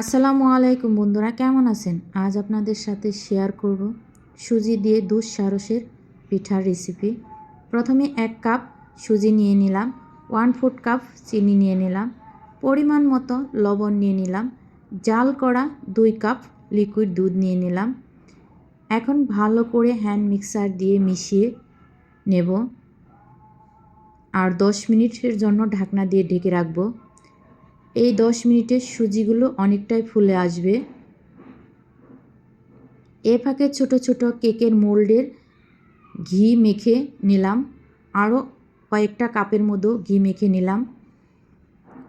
আসসালামু আলাইকুম বন্ধুরা, কেমন আছেন? আজ আপনাদের সাথে শেয়ার করব সুজি দিয়ে দুধ সারসের পিঠার রেসিপি প্রথমে এক কাপ সুজি নিয়ে নিলাম ওয়ান ফুট কাপ চিনি নিয়ে নিলাম, পরিমাণ মতো লবণ নিয়ে নিলাম, জাল করা দুই কাপ লিকুইড দুধ নিয়ে নিলাম। এখন ভালো করে হ্যান্ড মিক্সার দিয়ে মিশিয়ে নেব। আর দশ মিনিটের জন্য ঢাকনা দিয়ে ঢেকে রাখব। এই দশ মিনিটের সুজিগুলো অনেকটাই ফুলে আসবে। এ ফাঁকে ছোট ছোট কেকের মোল্ডের ঘি মেখে নিলাম। আরও কয়েকটা কাপের মতো ঘি মেখে নিলাম।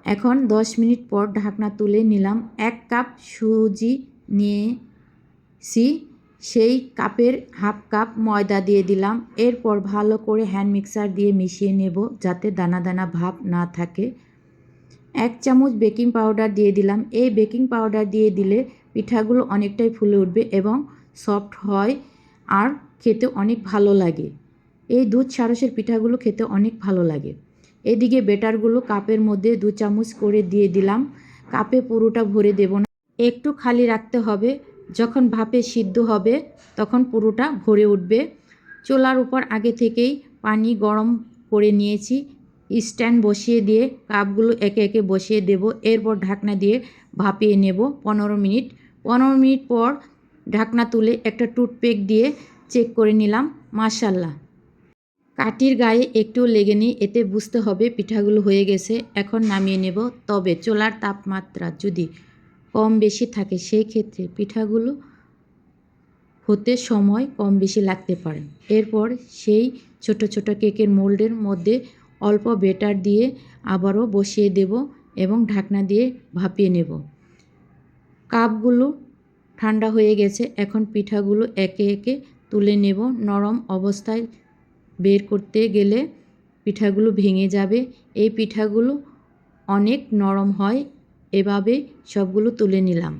এখন দশ মিনিট পর ঢাকনা তুলে নিলাম। এক কাপ সুজি নিয়েছি। সেই কাপের হাফ কাপ ময়দা দিয়ে দিলাম। এরপর ভালো করে হ্যান্ড মিক্সার দিয়ে মিশিয়ে নেব যাতে দানা দানা ভাব না থাকে। এক চামচ বেকিং পাউডার দিয়ে দিলাম। এই বেকিং পাউডার দিয়ে দিলে পিঠাগুলো অনেকটাই ফুলে উঠবে এবং সফট হয় আর খেতে অনেক ভালো লাগে। এই দুধ সারসের পিঠাগুলো খেতে অনেক ভালো লাগে। এদিকে বেটারগুলো কাপের মধ্যে দু চামচ করে দিয়ে দিলাম। কাপে পুরোটা ভরে দেব না। একটু খালি রাখতে হবে। যখন ভাপে সিদ্ধ হবে, তখন পুরোটা ভরে উঠবে। চোলার উপর আগে থেকেই পানি গরম করে নিয়েছি। স্ট্যান্ড বসিয়ে দিয়ে কাপগুলো একে একে বসিয়ে দেব। এরপর ঢাকনা দিয়ে ভাপিয়ে নেব পনেরো মিনিট। পনেরো মিনিট পর ঢাকনা তুলে একটা টুথপেক দিয়ে চেক করে নিলাম, মাশাল্লাহ। কাঠির গায়ে একটু লেগে নেই, এতে বুঝতে হবে পিঠাগুলো হয়ে গেছে। এখন নামিয়ে নেব। তবে চোলার তাপমাত্রা যদি কম বেশি থাকে, সেই ক্ষেত্রে পিঠাগুলো হতে সময় কম বেশি লাগতে পারে। এরপর সেই ছোট ছোট কেকের মোল্ডের মধ্যে অল্প বেটার দিয়ে আবারও বসিয়ে দেব এবং ঢাকনা দিয়ে ভাপিয়ে নেব। কাপগুলো ঠান্ডা হয়ে গেছে, এখন পিঠাগুলো একে একে তুলে নেব। নরম অবস্থায় বের করতে গেলে পিঠাগুলো ভেঙে যাবে। এই পিঠাগুলো অনেক নরম হয়, এভাবে সবগুলো তুলে নিলাম।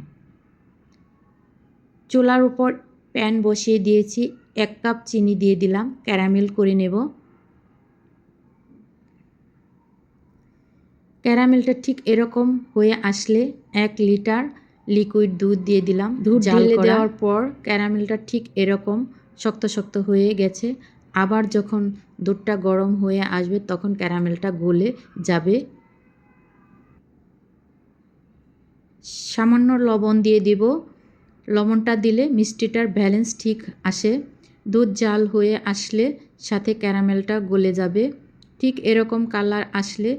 চুলার উপর প্যান বসিয়ে দিয়েছি, এক কাপ চিনি দিয়ে দিলাম, ক্যারামেল করে নেব। ক্যারামেলটা ঠিক এরকম হয়ে আসলে এক লিটার লিকুইড দুধ দিয়ে দিলাম দুধ ঢেলে দেওয়ার পর ক্যারামেলটা ঠিক এরকম শক্ত শক্ত হয়ে গেছে। আবার যখন দুধটা গরম হয়ে আসবে তখন ক্যারামেলটা গলে যাবে। সামান্য লবণ দিয়ে দিব। লবণটা দিলে মিষ্টিটার ব্যালেন্স ঠিক আসে। দুধ জাল হয়ে আসলে সাথে ক্যারামেলটা গলে যাবে। ঠিক এরকম কালার আসলে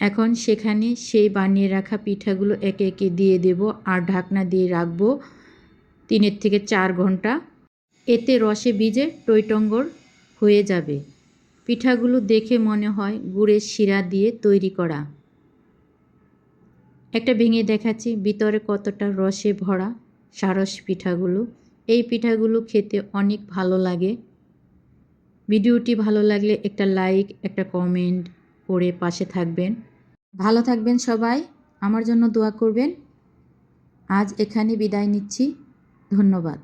এখন সেখানে সেই বানিয়ে রাখা পিঠাগুলো একে একে দিয়ে দেব আর ঢাকনা দিয়ে রাখব তিনের থেকে চার ঘণ্টা। এতে রসে ভিজে টইটঙ্গর হয়ে যাবে। পিঠাগুলো দেখে মনে হয় গুড়ের শিরা দিয়ে তৈরি করা। একটা ভেঙে দেখাচ্ছি ভিতরে কতটা রসে ভরা সারস পিঠাগুলো। এই পিঠাগুলো খেতে অনেক ভালো লাগে। ভিডিওটি ভালো লাগলে একটা লাইক, একটা কমেন্ট করে পাশে থাকবেন। ভালো থাকবেন সবাই। আমার জন্য দোয়া করবেন। আজ এখানে বিদায় নিচ্ছি। ধন্যবাদ।